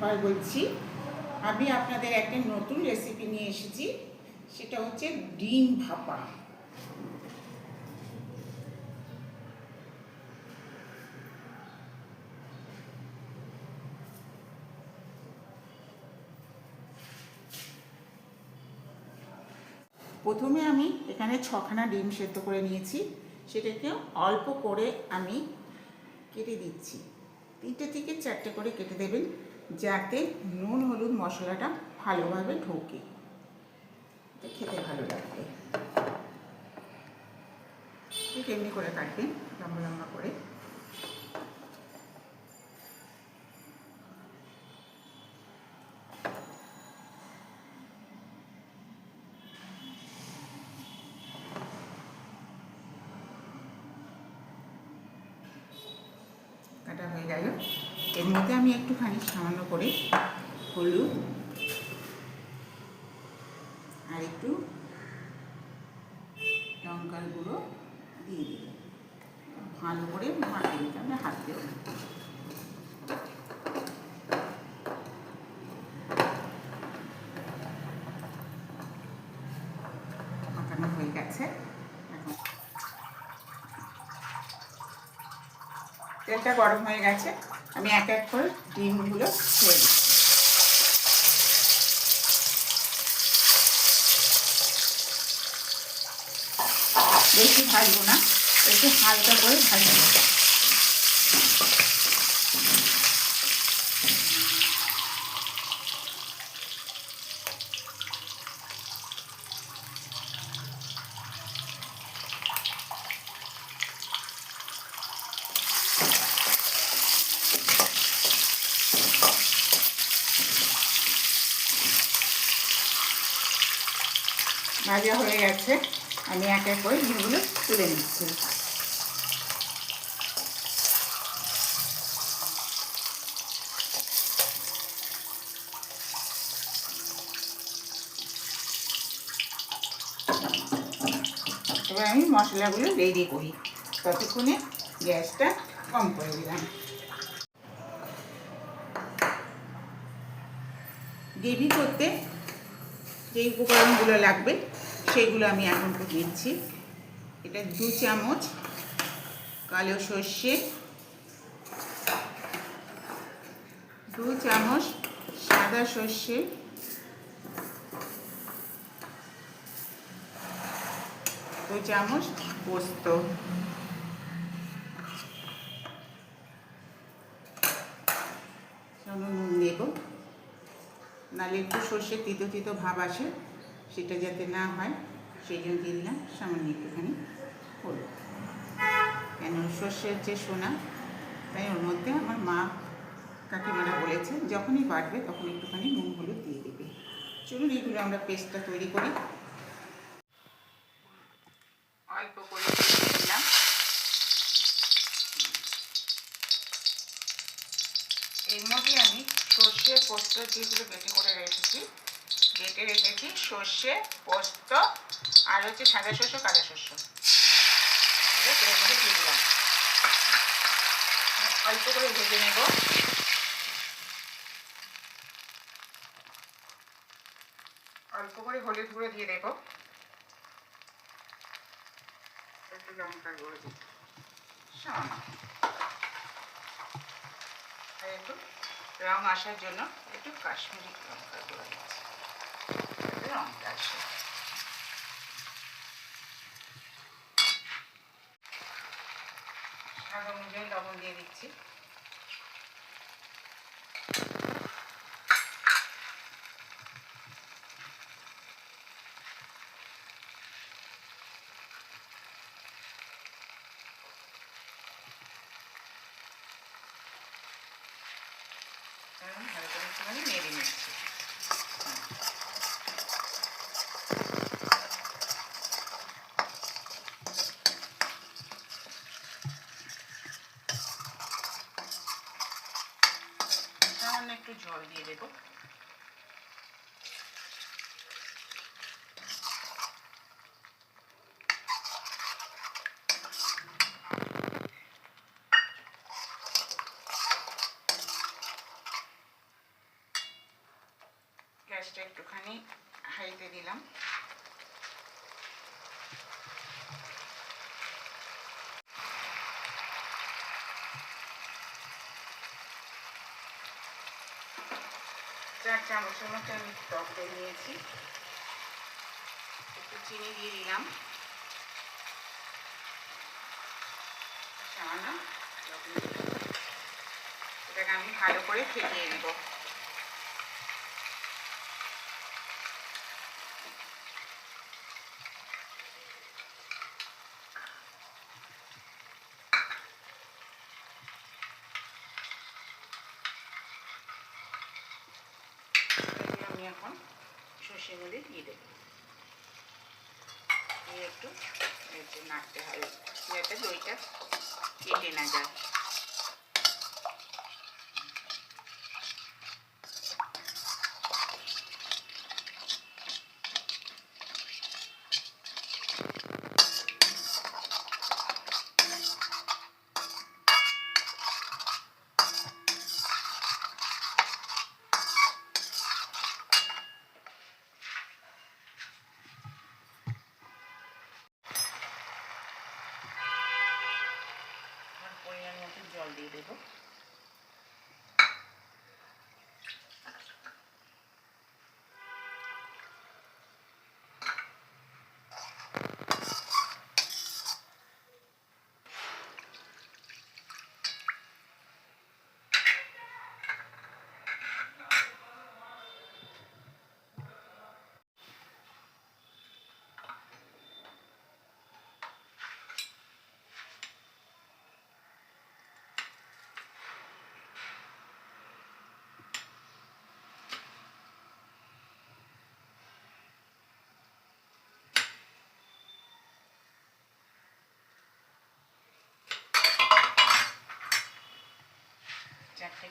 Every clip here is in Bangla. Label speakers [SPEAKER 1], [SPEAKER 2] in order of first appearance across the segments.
[SPEAKER 1] পাল বলছি, আমি আপনাদের একটা নতুন রেসিপি নিয়ে এসেছি, সেটা হচ্ছে ডিম ভাপা। প্রথমে আমি এখানে ছখানা ডিম সেদ্ধ করে নিয়েছি, সেটাকে অল্প করে আমি কেটে দিচ্ছি। তিনটে থেকে চারটে করে কেটে দেবেন। যাতে নুন, হলুদ মশলাটা ভালোভাবে ঢোকে। খেতে ভালো লাগবে। ঠিক এমনি করে কাটবেন লম্বা লম্বা করে। কাটা হয়ে গেল। এর মধ্যে আমি একটুখানি সামান্য করে হলুদ আর একটু লঙ্কার গুঁড়ো দিয়ে দিই ভালো করে মাখিয়ে দিতে হবে, হাত দিয়ে। মাখানো হয়ে গেছে। তেলটা গরম হয়ে গেছে। আমি এক এক করে ডিমগুলো ছেড়ে দিচ্ছি বেশি ভাজবো না একটু হালকা করে ভাজবো। ভাজা হয়ে গেছে। আমি এক এক করে ডিমগুলো তুলে নিচ্ছি। এবার আমি মশলাগুলো রেডি করি। ততক্ষণে গ্যাসটা কম করে দিলাম। গ্রেভি করতে যে উপকরণগুলো লাগবে সেগুলো আমি এখন তো দিচ্ছি। এটা দু চামচ কালো সর্ষে, দু চামচ সাদা সর্ষে, দু চামচ পোস্ত। নুন দেবো। নাহলে একটু সর্ষে তিতো তিতো ভাব আসে। সেটা যাতে না হয় সেই জন্য দিলাম সামান্য একটুখানি হলুদ। কেন সর্ষে হচ্ছে সোনা, তাই ওর মধ্যে আমার মা কাকিমারা বলেছে, যখনই বাটবে তখন একটুখানি নুন হলুদ দিয়ে দেবে। চলুন, এইগুলো আমরা পেস্টটা তৈরি করি। অল্প করে দিলাম। এর মধ্যে আমি সর্ষে পোস্ত যেগুলো বেটে করে রেখেছি। বেটে রেখেছি সর্ষে, পোস্ত, আর হচ্ছে সাদা শস্য কাদা শস্য। তেলের অল্প করে ভেজে নেব। অল্প করে হলুদ গুঁড়ো দিয়ে দেব। একটু লঙ্কার গুঁড়ো দিই। সামান্য। একটু রং আসার জন্য একটু কাশ্মীরি লঙ্কার গুঁড়ো দিচ্ছি। যাতে রংটা আসে স্বাদ অনুযায়ী লবণ দিয়ে দিচ্ছি এখন হালকা একটুখানি নেড়ে নিচ্ছি। সামান্য একটু জল দিয়ে দেবো। গ্যাসটা একটুখানি হাইতে দিলাম। চামচের মতো আমি টক দই নিয়েছি। একটু চিনি দিয়ে দিলাম। সামান্য। এটাকে আমি ভালো করে ফেটিয়ে নেব এগুলো আমি এখন সর্ষে দিয়ে দেবো। একটু নাড়তে হবে। যাতে দইটা কেটে না যায় আমার পরিমাণ মতো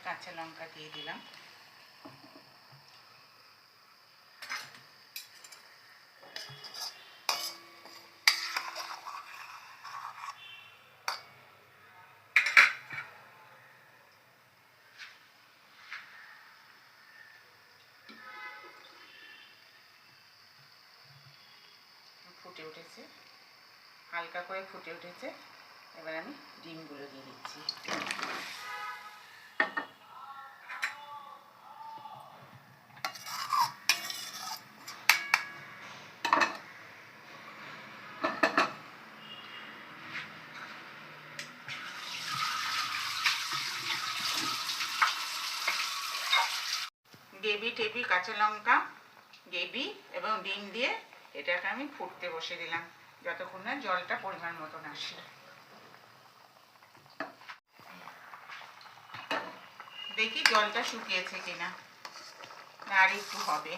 [SPEAKER 1] কাঁচা লঙ্কা দিয়ে দিলাম। ফুটে উঠেছে। হালকা করে ফুটে উঠেছে। এবার আমি ডিমগুলো দিয়ে দিচ্ছি। গ্রেভি টেবি কাঁচা লঙ্কা, গ্রেভি এবং ডিম দিয়ে এটাকে আমি ফুটতে বসে দিলাম। যতক্ষণ না জলটা পরিমাণ মতন আসে। দেখি জলটা শুকিয়েছে কিনা। আর একটু হবে।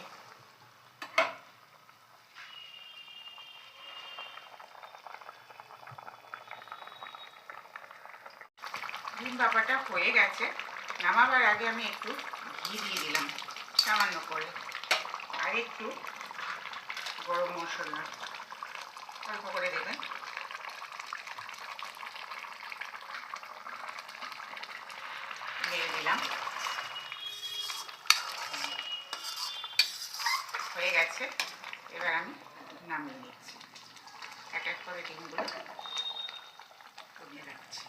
[SPEAKER 1] ডিম বাবাটা হয়ে গেছে। নামাবার আগে আমি একটু ঘি দিয়ে দিলাম। সামান্য করে। আর একটু গরম মশলা। অল্প করে দেবেন। মেরে দিলাম। হয়ে গেছে। এবার আমি নামিয়ে নিচ্ছি। এক এক করে ডিমগুলো কমিয়ে রাখছি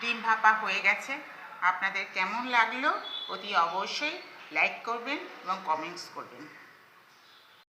[SPEAKER 1] ডিম ভাপা হয়ে গেছে। আপনাদের কেমন লাগল অতি অবশ্যই লাইক করবেন এবং কমেন্টস করবেন।